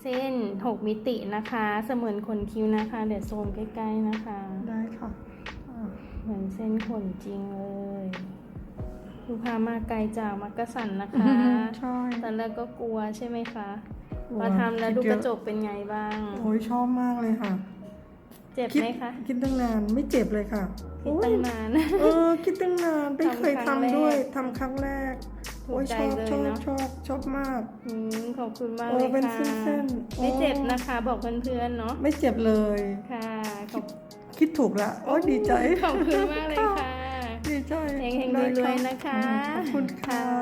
เส้น 6 มิตินะคะ เสมือนขนคิ้วนะคะ เดี๋ยวซูมใกล้ๆนะคะ ได้ค่ะอ่าเหมือนเส้นขนจริงเลยลูกค้ามาไกลจากมักกะสันนะคะ ใช่ตอนแรกก็กลัวใช่ไหมคะกลัวพอทำแล้วดูคิดเยกอะระจกเป็นไงบ้าง โอ้ยชอบมากเลยค่ะเจ็บคิดไหมคะ คิดตั้งนานไม่เจ็บเลยค่ะคิดโอ้ยตั้งนาน เออ คิดตั้งนานไม่เคยทำครั้งทำด้วยแรกทำครั้งแรก ถูกโอ้ยใจชอบเลยชอบเนาะชอบชอบมาก อืมขอบคุณมากโอ้เลยเป็นค่ะเส้นๆโอ้ ไม่เจ็บนะคะ บอกเพื่อนๆเนาะไม่เจ็บเลย ค่ะขอบคิดถูกละโอ้ยดีใจขอบคุณมากเลยค่ะ ดีใจเฮงๆได้รวยค่ะๆนะคะ ขอบคุณค่ะ